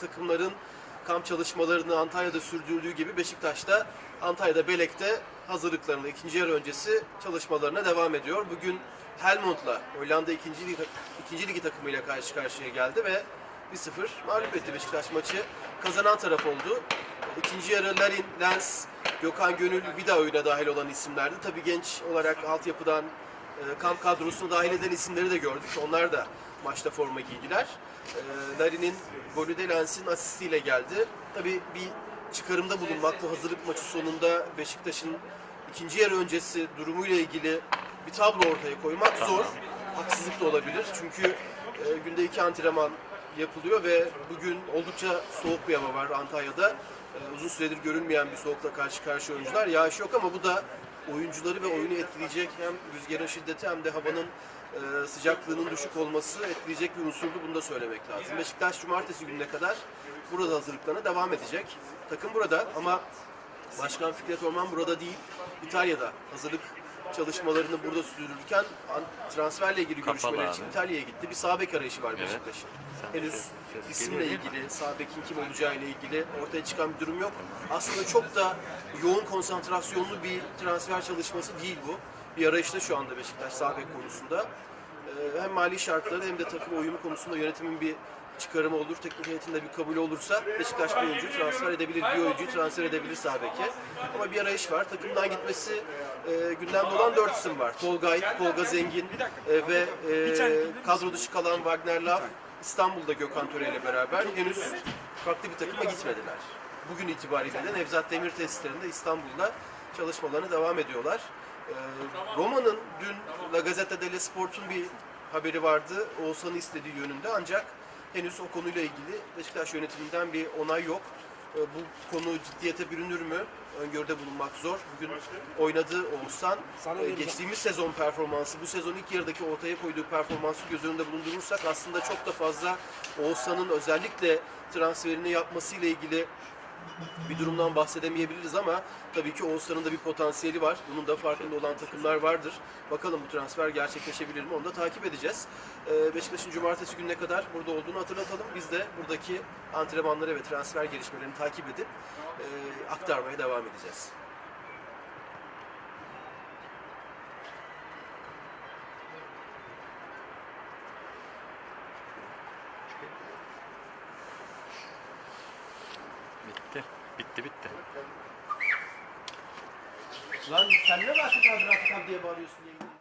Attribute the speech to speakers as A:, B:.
A: Takımların kamp çalışmalarını Antalya'da sürdürdüğü gibi Beşiktaş'ta Antalya'da Belek'te hazırlıklarını ikinci yarı öncesi çalışmalarına devam ediyor. Bugün Helmond'la Hollanda 2. Lig, 2. Ligi takımıyla karşı karşıya geldi ve 1-0 mağlup etti Beşiktaş maçı. Kazanan taraf oldu. İkinci yarı Larin, Lens, Gökhan Gönül, Vida oyuna dahil olan isimlerdi. Tabii genç olarak altyapıdan e, kamp kadrosuna dahil eden isimleri de gördük. Onlar da maçta forma giydiler. E, Larin'in golü de Lens'in asistiyle geldi. Tabii bir çıkarımda bulunmak bu hazırlık maçı sonunda Beşiktaş'ın ikinci yarı öncesi durumuyla ilgili bir tablo ortaya koymak zor. Haksızlık da olabilir. Çünkü e, günde iki antrenman yapılıyor ve bugün oldukça soğuk bir hava var Antalya'da. E, uzun süredir görünmeyen bir soğukla karşı karşıya oyuncular. Yağış yok ama bu da oyuncuları ve oyunu etkileyecek hem rüzgarın şiddeti hem de havanın e, sıcaklığının düşük olması etkileyecek bir unsurdu. Bunu da söylemek lazım. Beşiktaş cumartesi gününe kadar burada hazırlıklarına devam edecek. Takım burada ama Başkan Fikret Orman burada değil, İtalya'da hazırlık çalışmalarını burada sürdürürken an- transferle ilgili
B: Kapalı
A: görüşmeler için. İtalya'ya gitti. Bir sağ bek arayışı var
B: Evet.
A: Beşiktaş'ın. Henüz
B: ses- ses
A: isimle
B: geliyor değil mi?
A: ilgili, sağ bekin kim olacağı ile ilgili ortaya çıkan bir durum yok. Aslında çok da yoğun konsantrasyonlu bir transfer çalışması değil bu. Bir arayışta şu anda Beşiktaş sağ bek konusunda. Ee, hem mali şartları hem de takım oyunu konusunda yönetimin bir çıkarımı olur, teknik heyetinde bir kabul olursa Beşiktaş bir oyuncuyu transfer edebilir, bir oyuncuyu transfer edebilir sağ beke. Ama bir arayış var. Takımdan gitmesi e, gündemde olan dört isim var. Tolgay, Tolga Zengin e, ve e, kadro dışı kalan Wagner Love İstanbul'da Gökhan Töre ile beraber henüz farklı bir takıma gitmediler. Bugün itibariyle de Nevzat Demir tesislerinde İstanbul'da çalışmalarına devam ediyorlar. Ee, Roma'nın dün La Gazzetta dello Sport'un bir haberi vardı. Oğuzhan'ı istediği yönünde ancak henüz o konuyla ilgili Beşiktaş yönetiminden bir onay yok. Ee, Bu konu ciddiyete bürünür mü? Öngörüde bulunmak zor. Bugün oynadı Oğuzhan. Ee, Geçtiğimiz sezon performansı, bu sezon ilk yarıdaki ortaya koyduğu performansı göz önünde bulundurursak aslında çok da fazla Oğuzhan'ın özellikle transferini yapmasıyla ilgili bir durumdan bahsedemeyebiliriz ama tabii ki Oğuzhan'ın da bir potansiyeli var. Bunun da farkında olan takımlar vardır. Bakalım bu transfer gerçekleşebilir mi onu da takip edeceğiz. Ee, Beşiktaş'ın cumartesi gününe kadar burada olduğunu hatırlatalım. Biz de buradaki antrenmanları ve transfer gelişmelerini takip edip e, aktarmaya devam edeceğiz.
B: Bitti. Bitti bitti.
A: Lan sen ne var Afrika Afrika diye bağırıyorsun yayında?